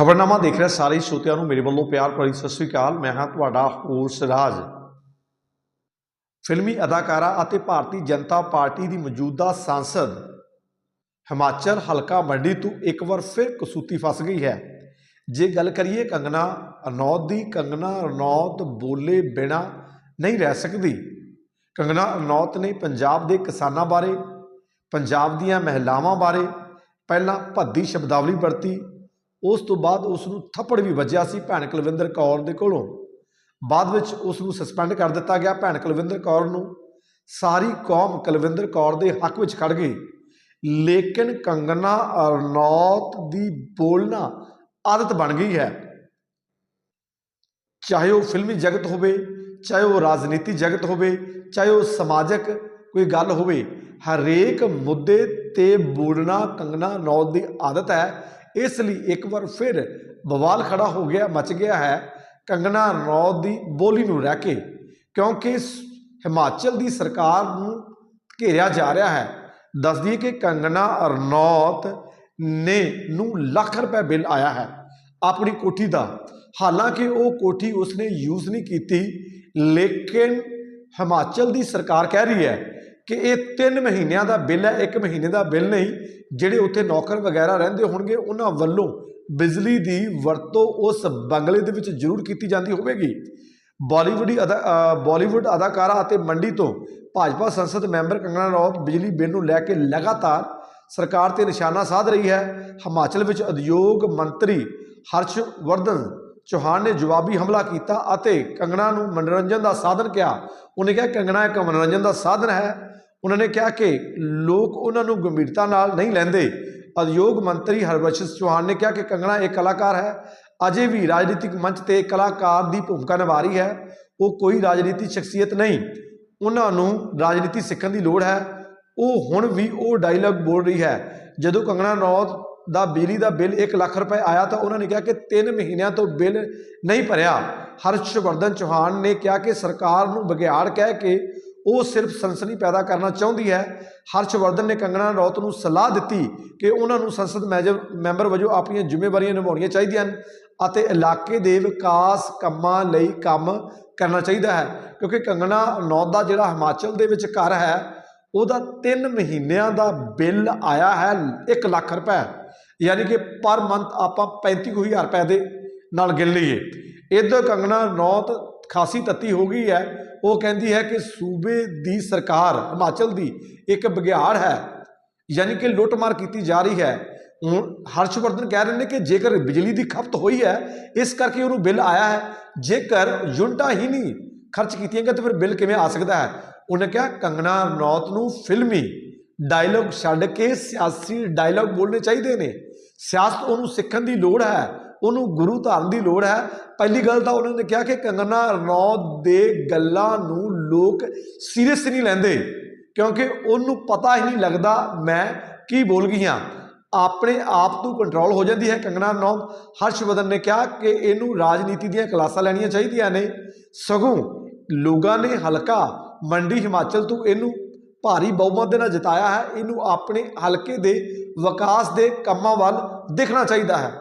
ਖਬਰਨਾਮਾ ਦੇਖ ਰਿਹਾ ਸਾਰੇ ਹੀ ਨੂੰ ਮੇਰੇ ਵੱਲੋਂ ਪਿਆਰ ਭਰੀ ਸਤਿ ਸ੍ਰੀ ਅਕਾਲ। ਮੈਂ ਹਾਂ ਤੁਹਾਡਾ ਹੋਸ ਰਾਜ ਫਿਲਮੀ ਅਦਾਕਾਰਾ ਅਤੇ ਭਾਰਤੀ ਜਨਤਾ ਪਾਰਟੀ ਦੀ ਮੌਜੂਦਾ ਸਾਂਸਦ ਹਿਮਾਚਲ ਹਲਕਾ ਮੰਡੀ ਤੋਂ ਇੱਕ ਵਾਰ ਫਿਰ ਕਸੂਤੀ ਫਸ ਗਈ ਹੈ। ਜੇ ਗੱਲ ਕਰੀਏ ਕੰਗਨਾ ਰਣੌਤ ਦੀ ਕੰਗਨਾ ਰਣੌਤ ਬੋਲੇ ਬਿਨਾ ਨਹੀਂ ਰਹਿ ਸਕਦੀ। ਕੰਗਨਾ ਰਣੌਤ ਨੇ ਪੰਜਾਬ ਦੇ ਕਿਸਾਨਾਂ ਬਾਰੇ, ਪੰਜਾਬ ਦੀਆਂ ਮਹਿਲਾਵਾਂ ਬਾਰੇ ਪਹਿਲਾਂ ਭੱਦੀ ਸ਼ਬਦਾਵਲੀ ਵਰਤੀ ਉਸ ਤੋਂ ਬਾਅਦ ਉਸ ਨੂੰ ਥੱਪੜ ਵੀ ਵੱਜਿਆ ਸੀ ਭੈਣ ਕੁਲਵਿੰਦਰ ਕੌਰ ਦੇ ਕੋਲੋਂ। ਬਾਅਦ ਵਿੱਚ ਉਸ ਨੂੰ ਸਸਪੈਂਡ ਕਰ ਦਿੱਤਾ ਗਿਆ ਭੈਣ ਕੁਲਵਿੰਦਰ ਕੌਰ ਨੂੰ। ਸਾਰੀ ਕੌਮ ਕੁਲਵਿੰਦਰ ਕੌਰ ਦੇ ਹੱਕ ਵਿੱਚ ਖੜ ਗਈ। ਲੇਕਿਨ ਕੰਗਨਾ ਅਰਨੌਤ ਦੀ ਬੋਲਣਾ ਆਦਤ ਬਣ ਗਈ ਹੈ। ਚਾਹੇ ਉਹ ਫਿਲਮੀ ਜਗਤ ਹੋਵੇ, ਚਾਹੇ ਉਹ ਰਾਜਨੀਤੀ ਜਗਤ ਹੋਵੇ, ਚਾਹੇ ਉਹ ਸਮਾਜਿਕ ਕੋਈ ਗੱਲ ਹੋਵੇ, ਹਰੇਕ ਮੁੱਦੇ ਤੇ ਬੋਲਣਾ ਕੰਗਨਾ ਨੌਤ ਦੀ ਆਦਤ ਹੈ। ਇਸ ਲਈ ਇੱਕ ਵਾਰ ਫਿਰ ਬਵਾਲ ਖੜਾ ਹੋ ਗਿਆ, ਮਚ ਗਿਆ ਹੈ। ਕੰਗਨਾ ਰਣੌਤ ਦੀ ਬੋਲੀ ਨੂੰ ਰਹਿ ਕੇ, ਕਿਉਂਕਿ ਸ- ਹਿਮਾਚਲ ਦੀ ਸਰਕਾਰ ਨੂੰ ਘੇਰਿਆ ਜਾ ਰਿਹਾ ਹੈ। ਦੱਸ ਦਈਏ ਕਿ ਕੰਗਨਾ ਰਣੌਤ ਨੇ ਨੂੰ ਲੱਖ ਰੁਪਏ ਬਿੱਲ ਆਇਆ ਹੈ। ਆਪਣੀ ਕੋਠੀ ਦਾ, ਹਾਲਾਂਕਿ ਉਹ ਕੋਠੀ ਉਸਨੇ ਯੂਜ਼ ਨਹੀਂ ਕੀਤੀ, ਲੇਕਿਨ ਹਿਮਾਚਲ ਦੀ ਸਰਕਾਰ ਕਹਿ ਰਹੀ ਹੈ ਕਿ ਇਹ 3 ਮਹੀਨਿਆਂ ਦਾ ਬਿੱਲ ਹੈ 1 ਮਹੀਨੇ ਦਾ ਬਿੱਲ ਨਹੀਂ ਜਿਹੜੇ ਉੱਥੇ ਨੌਕਰ ਵਗੈਰਾ ਰਹਿੰਦੇ ਹੋਣਗੇ ਉਹਨਾਂ ਵੱਲੋਂ ਬਿਜਲੀ ਦੀ ਵਰਤੋਂ ਉਸ ਬੰਗਲੇ ਦੇ ਵਿੱਚ ਜ਼ਰੂਰ ਕੀਤੀ ਜਾਂਦੀ ਹੋਵੇਗੀ। ਬਾਲੀਵੁੱਡੀ ਅਦਾ ਅ, ਬਾਲੀਵੁੱਡ ਅਦਾਕਾਰਾ ਅਤੇ ਮੰਡੀ ਤੋਂ ਭਾਜਪਾ ਸੰਸਦ ਮੈਂਬਰ ਕੰਗਣਾ ਰਣੌਤ ਬਿਜਲੀ ਬਿੱਲ ਨੂੰ ਲੈ ਕੇ ਲਗਾਤਾਰ ਸਰਕਾਰ ਤੇ ਨਿਸ਼ਾਨਾ ਸਾਧ ਰਹੀ ਹੈ। ਹਿਮਾਚਲ ਵਿੱਚ ਉਦਯੋਗ ਮੰਤਰੀ ਹਰਸ਼ਵਰਧਨ ਚੌਹਾਨ ਨੇ ਜਵਾਬੀ ਹਮਲਾ ਕੀਤਾ ਅਤੇ ਕੰਗਣਾ ਨੂੰ ਮਨੋਰੰਜਨ ਦਾ ਸਾਧਨ ਕਿਹਾ। ਉਹਨੇ ਕਿਹਾ ਕੰਗਣਾ ਇੱਕ ਮਨੋਰੰਜਨ ਦਾ ਸਾਧਨ ਹੈ। ਉਹਨਾਂ ਨੇ ਕਿਹਾ ਕਿ ਲੋਕ ਉਹਨਾਂ ਨੂੰ ਗੰਭੀਰਤਾ ਨਾਲ ਨਹੀਂ ਲੈਂਦੇ। ਉਦਯੋਗ ਮੰਤਰੀ ਹਰਬੰਸ ਚੌਹਾਨ ਨੇ ਕਿਹਾ ਕਿ ਕੰਗਣਾ ਇੱਕ ਕਲਾਕਾਰ ਹੈ। ਅਜੇ ਵੀ ਰਾਜਨੀਤਿਕ ਮੰਚ ਤੇ ਕਲਾਕਾਰ ਦੀ ਭੂਮਿਕਾ ਨਿਭਾ ਰਹੀ ਹੈ। ਉਹ ਕੋਈ ਰਾਜਨੀਤੀ ਸ਼ਖਸੀਅਤ ਨਹੀਂ। ਉਹਨਾਂ ਨੂੰ ਰਾਜਨੀਤੀ ਸਿੱਖਣ ਦੀ ਲੋੜ ਹੈ। ਉਹ ਹੁਣ ਵੀ ਉਹ ਡਾਇਲੌਗ ਬੋਲ ਰਹੀ ਹੈ। ਜਦੋਂ ਕੰਗਣਾ ਰਣੌਤ ਦਾ ਬਿਜਲੀ ਦਾ ਬਿੱਲ 1 ਲੱਖ ਰੁਪਏ ਆਇਆ ਤਾਂ ਉਹਨਾਂ ਨੇ ਕਿਹਾ ਕਿ 3 ਮਹੀਨਿਆਂ ਤੋਂ ਬਿੱਲ ਨਹੀਂ ਭਰਿਆ। ਹਰਸ਼ਵਰਧਨ ਚੌਹਾਨ ਨੇ ਕਿਹਾ ਕਿ ਸਰਕਾਰ ਨੂੰ ਬਗਿਆੜ ਕਹਿ ਕੇ ਉਹ ਸਿਰਫ ਸਨਸਨੀ ਪੈਦਾ ਕਰਨਾ ਚਾਹੁੰਦੀ ਹੈ। ਹਰਸ਼ਵਰਧਨ ਨੇ ਕੰਗਣਾ ਰੌਤ ਨੂੰ ਸਲਾਹ ਦਿੱਤੀ ਕਿ ਉਹਨਾਂ ਨੂੰ ਸੰਸਦ ਮੈਜਰ- ਮੈਂਬਰ ਵਜੋਂ ਆਪਣੀਆਂ ਜ਼ਿੰਮੇਵਾਰੀਆਂ ਨਿਭਾਉਣੀਆਂ ਚਾਹੀਦੀਆਂ ਹਨ ਅਤੇ ਇਲਾਕੇ ਦੇ ਵਿਕਾਸ ਕੰਮਾਂ ਲਈ ਕੰਮ ਕਰਨਾ ਚਾਹੀਦਾ ਹੈ। ਕਿਉਂਕਿ ਕੰਗਣਾ ਨੌਤ ਦਾ ਜਿਹੜਾ ਹਿਮਾਚਲ ਦੇ ਵਿੱਚ ਘਰ ਹੈ, ਉਹਦਾ 3 ਮਹੀਨਿਆਂ ਦਾ ਬਿੱਲ ਆਇਆ ਹੈ 1 ਲੱਖ ਰੁਪਏ। ਯਾਨੀ ਕਿ ਪਰ ਮੰਥ ਆਪਾਂ 35000 ਰੁਪਏ ਦੇ ਨਾਲ ਗਿਣ ਲਈਏ। ਇੱਧਰ ਕੰਗਣਾ ਨੌਤ ਖਾਸੀ ਤੱਤੀ ਹੋ ਗਈ ਹੈ। ਉਹ ਕਹਿੰਦੀ ਹੈ ਕਿ ਸੂਬੇ ਦੀ ਸਰਕਾਰ, ਹਿਮਾਚਲ ਦੀ, ਇੱਕ ਬਗਿਆੜ ਹੈ। ਯਾਨੀ ਕਿ ਲੁੱਟਮਾਰ ਕੀਤੀ ਜਾ ਰਹੀ ਹੈ। ਹੁਣ ਹਰਸ਼ਵਰਧਨ ਕਹਿ ਰਹੇ ਨੇ ਕਿ ਜੇਕਰ ਬਿਜਲੀ ਦੀ ਖਪਤ ਹੋਈ ਹੈ, ਇਸ ਕਰਕੇ ਉਹਨੂੰ ਬਿੱਲ ਆਇਆ ਹੈ। ਜੇਕਰ ਯੂਨਿਟਾਂ ਹੀ ਨਹੀਂ ਖਰਚ ਕੀਤੀਆਂ ਗਈਆਂ, ਤਾਂ ਫਿਰ ਬਿੱਲ ਕਿਵੇਂ ਆ ਸਕਦਾ ਹੈ? ਉਹਨੇ ਕਿਹਾ, ਕੰਗਣਾ ਰਣੌਤ ਨੂੰ ਫਿਲਮੀ ਡਾਇਲੌਗ ਛੱਡ ਕੇ ਸਿਆਸੀ ਡਾਇਲੌਗ ਬੋਲਣੇ ਚਾਹੀਦੇ ਨੇ। ਸਿਆਸਤ ਉਹਨੂੰ ਸਿੱਖਣ ਦੀ ਲੋੜ ਹੈ। ਉਹਨੂੰ ਗੁਰੂ ਧਾਰਨ ਦੀ ਲੋੜ ਹੈ। ਪਹਿਲੀ ਗੱਲ ਤਾਂ ਉਹਨਾਂ ਨੇ ਕਿਹਾ ਕਿ ਕੰਗਨਾ ਰਣੌਤ ਦੇ ਗੱਲਾਂ ਨੂੰ ਲੋਕ ਸੀਰੀਅਸ ਨਹੀਂ ਲੈਂਦੇ, ਕਿਉਂਕਿ ਉਹਨੂੰ ਪਤਾ ਹੀ ਨਹੀਂ ਲੱਗਦਾ ਮੈਂ ਕੀ ਬੋਲ ਗਈ ਹਾਂ। ਆਪਣੇ ਆਪ ਤੋਂ ਕੰਟਰੋਲ ਹੋ ਜਾਂਦੀ ਹੈ ਕੰਗਨਾ ਰਣੌਤ। ਹਰਸ਼ਵਰਧਨ ਨੇ ਕਿਹਾ ਕਿ ਇਹਨੂੰ ਰਾਜਨੀਤੀ ਦੀਆਂ ਕਲਾਸਾਂ ਲੈਣੀਆਂ ਚਾਹੀਦੀਆਂ ਨੇ। ਸਗੋਂ ਲੋਕਾਂ ਨੇ ਹਲਕਾ ਮੰਡੀ ਹਿਮਾਚਲ ਤੋਂ ਇਹਨੂੰ ਭਾਰੀ ਬਹੁਮਤ ਦੇ ਨਾਲ ਜਿਤਾਇਆ ਹੈ। ਇਹਨੂੰ ਆਪਣੇ ਹਲਕੇ ਦੇ ਵਿਕਾਸ ਦੇ ਕੰਮਾਂ ਵੱਲ ਦੇਖਣਾ ਚਾਹੀਦਾ ਹੈ।